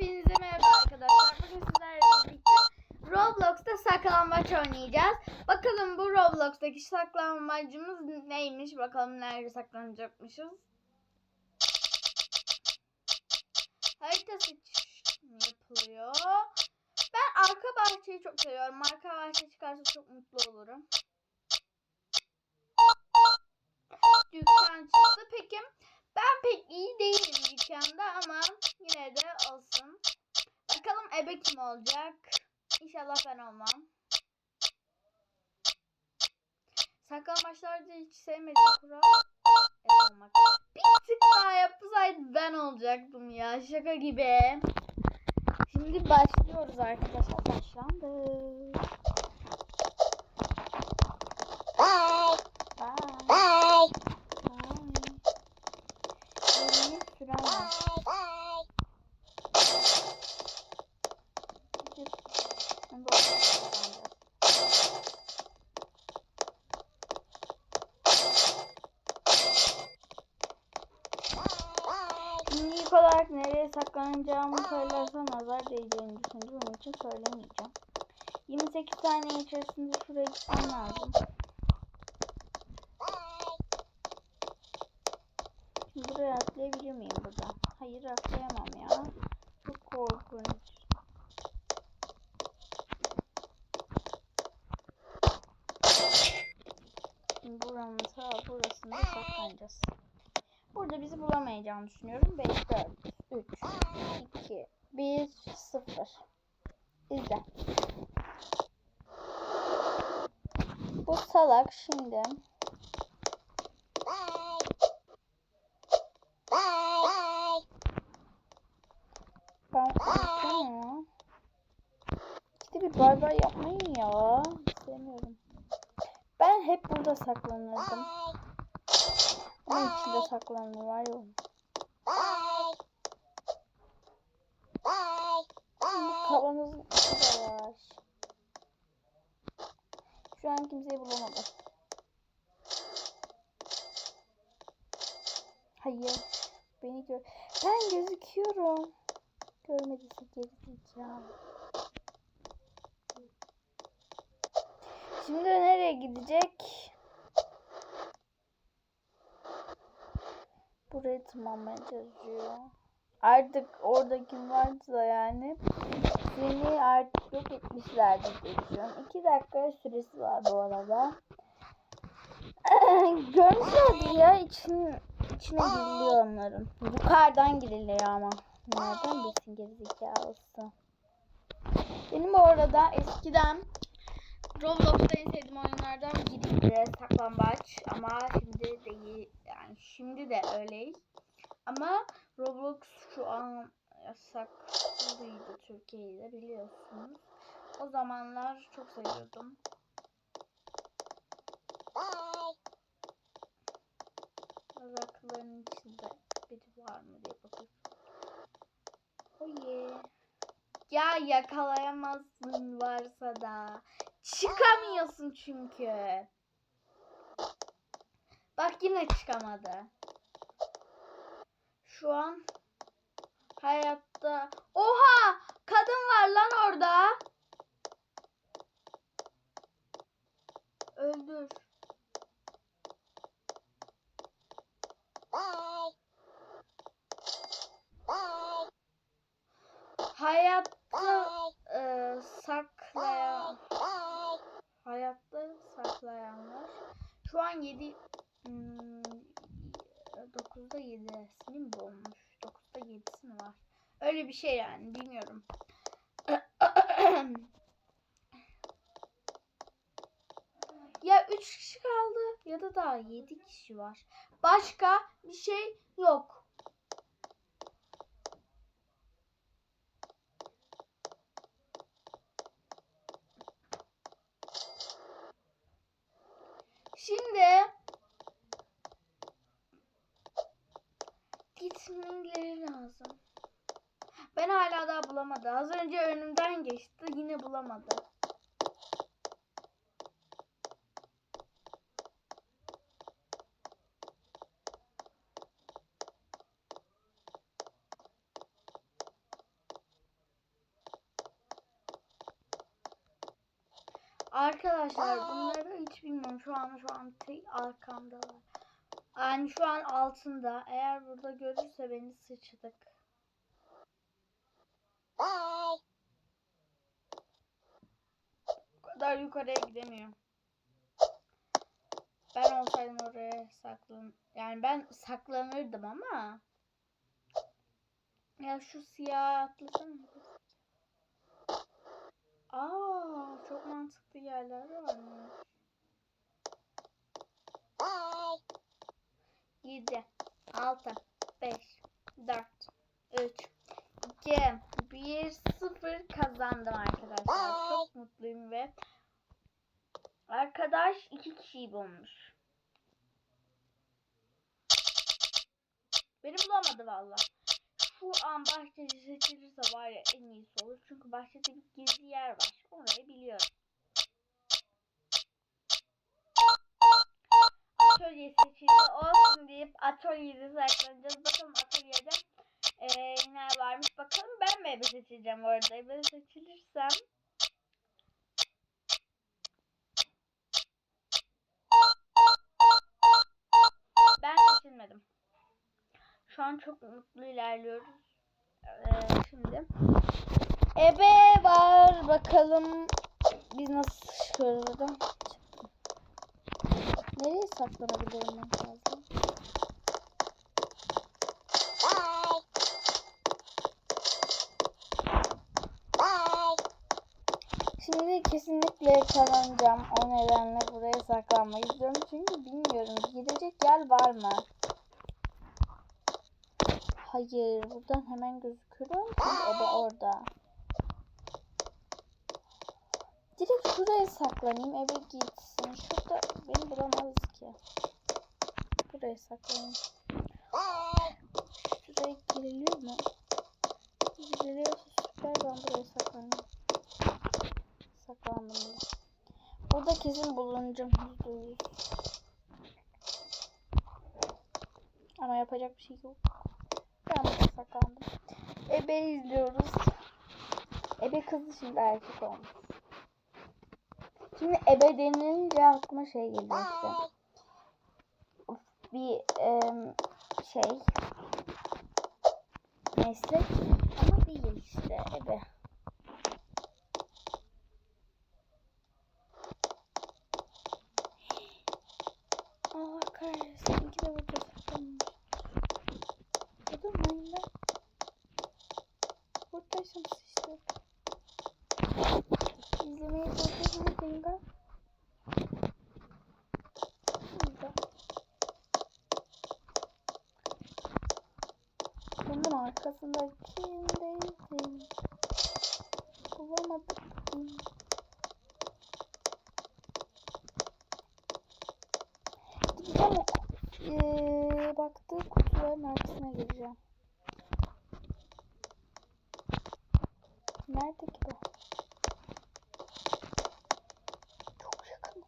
Hepinize merhaba arkadaşlar. Bugün sizlerle birlikte Roblox'ta saklambaç oynayacağız. Bakalım bu Roblox'taki saklanmacımız neymiş? Bakalım nerede saklanacakmışız. Harita seçimi yapılıyor. Ben arka bahçeyi çok seviyorum. Arka bahçe çıkarsa çok mutlu olurum. Dükkan çıktı. Peki ben pek iyi değilim dükkanda ama yine de olsun. Bakalım ebe kim olacak? İnşallah ben olmam. Saklambaçlarda hiç sevmediğim kural ebe olmak. Bir tık daha yapsaydı ben olacaktım ya. Şaka gibi. Şimdi başlıyoruz arkadaşlar. Başlandı. Bye. Bye. Bye. Bye. Şimdi ilk olarak nereye saklanacağımı söylersem nazar değeceğini düşündüm. Onun için söylemeyeceğim. 28 saniye içerisinde şuraya gitmem lazım. Buraya atlayabilir miyim burada? Hayır atlayamam ya. Çok korkunç. Buranın ta burasında saklanacağız. Burada bizi bulamayacağını düşünüyorum. 5, 4, 3, 2, 1, 0. İzle. Bu salak şimdi Bye. Bye. ben istemiyorum. İşte bir bay bay yapmayın ya. İstemiyorum. Ben hep burada saklanırdım. Ama içinde saklanma var ya. De var. Şu an kimseyi bulamadım. Hayır. Beni gör. Ben gözüküyorum. Görmediyse gerizekalı. Şimdi nereye gidecek? Burayı tırmanmaya çalışıyor. Artık orada kim varsa yani seni artık yok etmişlerdir diye düşünüyorum. 2 dakika süresi var bu arada. Görmüşlerdi ya için, içine giriliyor onların. Yukarıdan giriliyor ama. Nereden bilsin gerizekalısı. Benim bu arada eskiden Roblox'ta en sevdiğim oyunlardan biriydi saklambaç ama şimdi değil yani şimdi de öyle ama Roblox şu an yasaklıydı Türkiye'de biliyorsunuz. O zamanlar çok seviyordum. Bye. Yasakların içinde biri var mı diye bakıyorum. Oh yeah. Ya yakalayamazsın varsa da. Çıkamıyorsun çünkü. Bak yine çıkamadı. Şu an hayatta. Oha! Kadın var lan orada. Öldür. Bye. Bye. Hayatta Bye. E, saklayan hayatta saklayanlar şu an 7 hmm, 9'da 7'sini mi bulmuş? 9'da 7'si mi var? Öyle bir şey yani bilmiyorum. ya 3 kişi kaldı ya da daha 7 kişi var. Başka bir şey yok. Şimdi gitmeleri lazım. Ben hala daha bulamadı. Az önce önümden geçti. Yine bulamadı. Arkadaşlar an şu an arkamdalar. Yani şu an altında. Eğer burada görürse beni sıçtık. Bye. Bu kadar yukarıya gidemiyorum. Ben olsaydım oraya saklan. Yani ben saklanırdım ama. Ya şu siyah atlasana. Aa, çok mantıklı yerler varmış. Bye. 7, 6, 5, 4, 3, 2, 1, 0 kazandım arkadaşlar. Çok mutluyum ve arkadaş iki kişiyi bulmuş. Beni bulamadı valla. Şu an bahçeci seçilirse var ya en iyisi olur. Çünkü bahçede bir gizli yer var. Orayı biliyorum. Atölye seçili olsun deyip atölyede saklanacağız. Bakalım atölyede eee ne varmış. Bakalım ben mi ebe seçeceğim orada. Ebe seçilirsem ben seçilmedim. Şu an çok mutlu ilerliyoruz. Ee, şimdi ebe var. Bakalım biz nasıl çıkıyoruz buradan. Nereye saklanabilirim en fazla? Şimdi kesinlikle yakalanacağım. O nedenle buraya saklanmayı istiyorum. Çünkü bilmiyorum girecek yer var mı? Hayır. Buradan hemen gözüküyor. Çünkü ebe orada. Direkt şuraya saklanayım. Eve gitsin. Şurada beni bulamaz ki. Buraya saklanayım. Şuraya giriliyor mu? Giriliyorsa süper. Ben buraya saklanayım. Saklandım bile. Burada kesin bulunacağım. Yüzde yüz. Ama yapacak bir şey yok. Ben burada saklandım. Ebe izliyoruz. Ebe kızı şimdi erkek olmuş. Şimdi ebe denilince aklıma şey geliyor işte. Bir em, şey meslek ama değil işte ebe. Allah kahretsin. İki de burada saklanmış. Durmayın lan. Buradaysam sıçtık. İzlemeyi durdurmayın lan. Burada. Bunun arkasında kimdeydim? Bulamadım. Gideceğim o eee, baktığı kutuların arkasına gireceğim. Nerede ki bu? Çok yakın.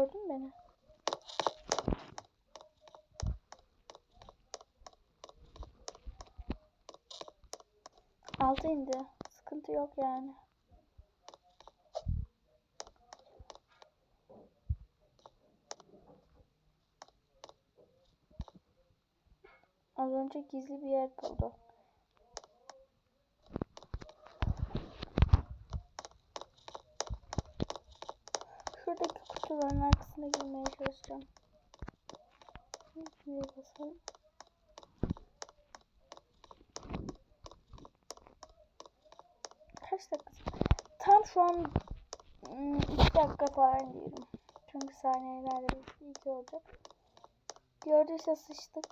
Gördün beni? Altı indi. Sıkıntı yok yani. Az önce gizli bir yer buldu. Şuradaki kutuların arkasına girmeye çalışacağım. Şuraya basalım. Kaç dakika? Tam şu an 2 dakika falan diyorum. Çünkü saniyelerle bir iki olacak. Gördüyse sıçtık.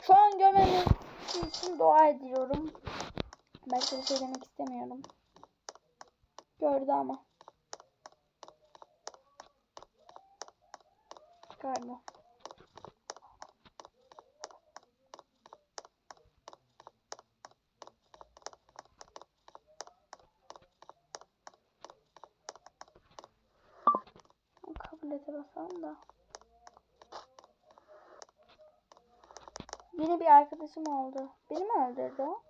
Şu an görmemiz için dua ediyorum. Başka bir şey demek istemiyorum. Gördü ama. Galiba. Kabulete basalım da. Yine bir arkadaşım oldu. Beni mi öldürdü o?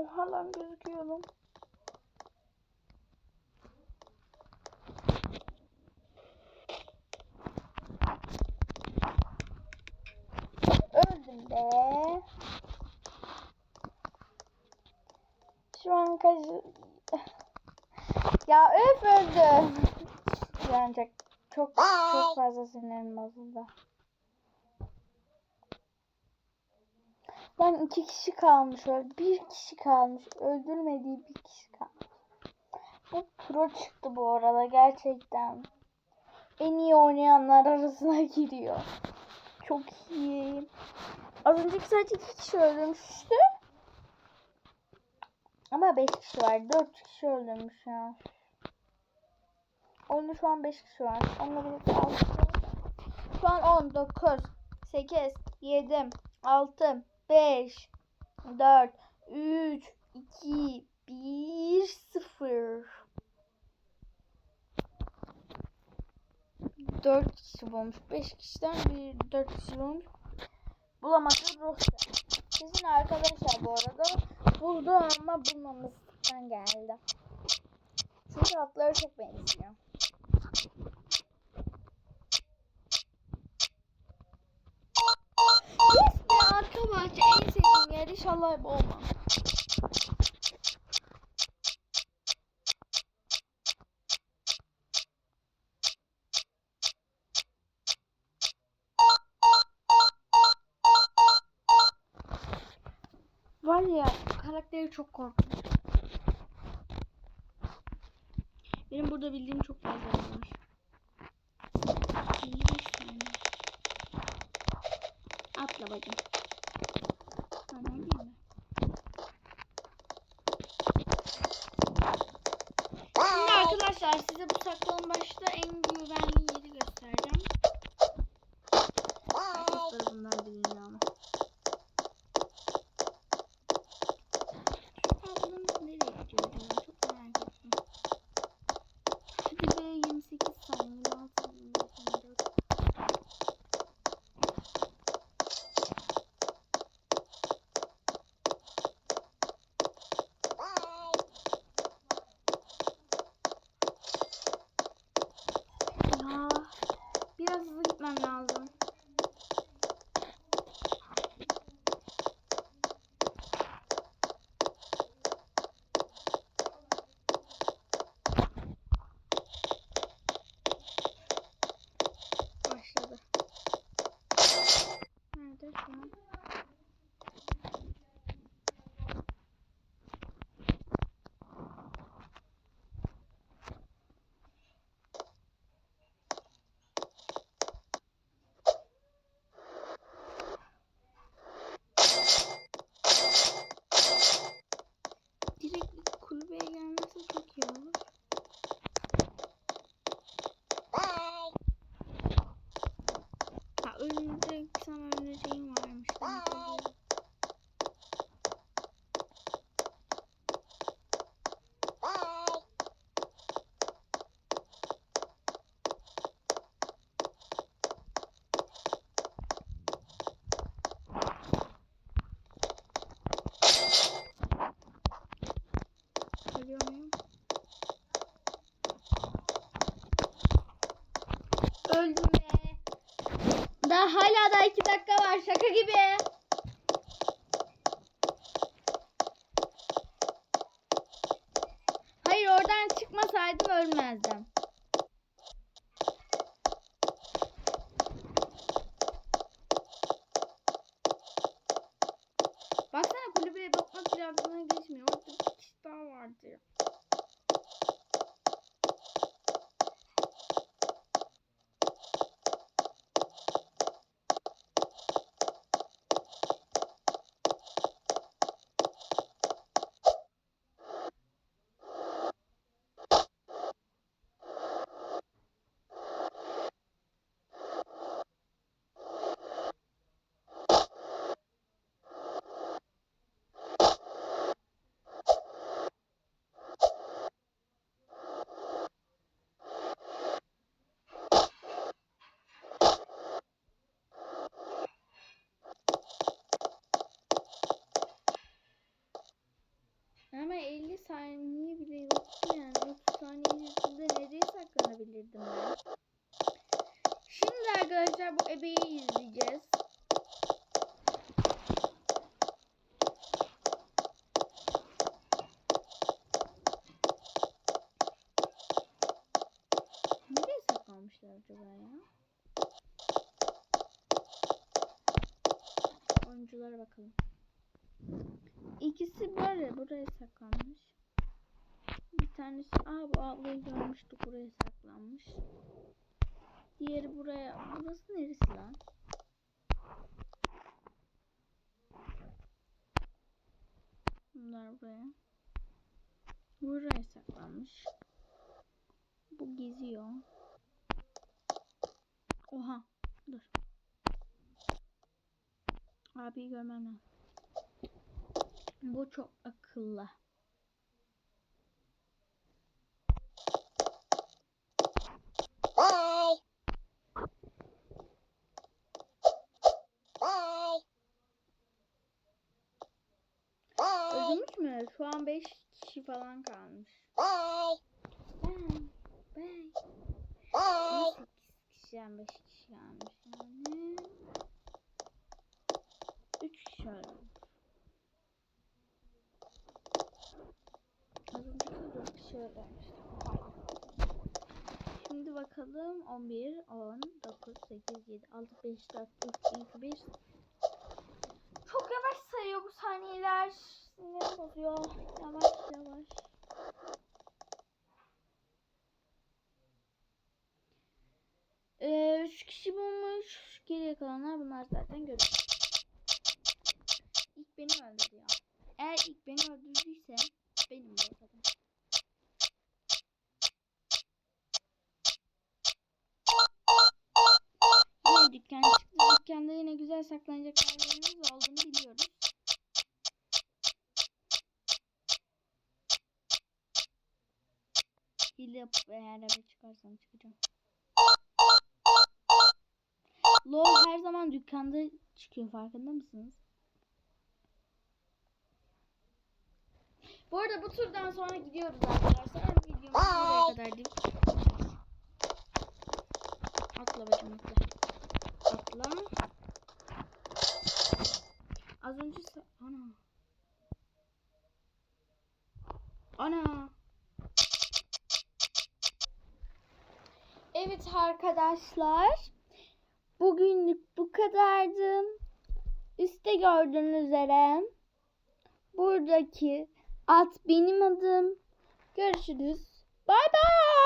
Oha lan gözüküyorum. Öldüm be. Şu an kaç... ya öf öldüm. Yani çok, çok fazla sinirim bozuldu. Lan iki kişi kalmış öyle. Bir kişi kalmış. Öldürmediği bir kişi kalmış. Bu pro çıktı bu arada gerçekten. En iyi oynayanlar arasına giriyor. Çok iyi. Az önceki sadece iki kişi öldürmüştü. Ama beş kişi var. Dört kişi öldürmüş ya. Oyunda şu an beş kişi var. Onunla birlikte altı kişi var. Şu an on, dokuz, sekiz, yedi, altı, beş, dört, üç, iki, bir, sıfır. Dört kişi bulmuş. Beş kişiden bir dört kişi bulmuş. Bulamadı Rusya. Sizin arkadaşlar bu arada buldu ama bulmamıştan geldi. Çünkü atları çok benziyor. Yes arka bahçe en sevdiğim yer inşallah bu olmaz. Var ya karakteri çok korkunç. Benim burada bildiğim çok fazla var. 55 tane. Atla bacım. Tamam değil mi? Gibi. Hayır oradan çıkmasaydım ölmezdim. Bakalım. İkisi böyle buraya saklanmış. Bir tanesi aa bu ablayı görmüştük buraya saklanmış. Diğeri buraya. Burası neresi lan? Bunlar buraya. Buraya saklanmış. Bu geziyor. Oha. Dur. Abi görmem lazım. Bu çok akıllı. Bye. Bye. Bye. Öldürmüş mü? Şu an 5 kişi falan kalmış. Bye. Ben. Ben. Bye. 8 kişiden 5 kişi kalmış yani. 3 kişi ölmüş. Az önce 4 kişi ölmüştü. Şimdi bakalım 11, 10, 9, 8, 7, 6, 5, 4, 3, 2, 1. Çok yavaş sayıyor bu saniyeler. Sinirim bozuyor. Yavaş yavaş. Ee, üç kişi bulmuş. Geriye kalanlar bunlar zaten görüyor. İlk beni öldürdü ya. Eğer ilk beni öldürdüyse benim de o dükkan çıktı. Dükkanda yine güzel saklanacak yerlerimiz olduğunu biliyoruz. Hile yapıp eğer eve çıkarsam çıkacağım. LOL her zaman dükkanda çıkıyor farkında mısınız? Bu arada bu turdan sonra gidiyoruz arkadaşlar. Videomuz buraya kadar deyip Atla bacım atla. Atla. Az önce ana. Ana. Evet arkadaşlar. Bugünlük bu kadardı. Üste gördüğünüz üzere buradaki at benim adım. Görüşürüz. Bay bay.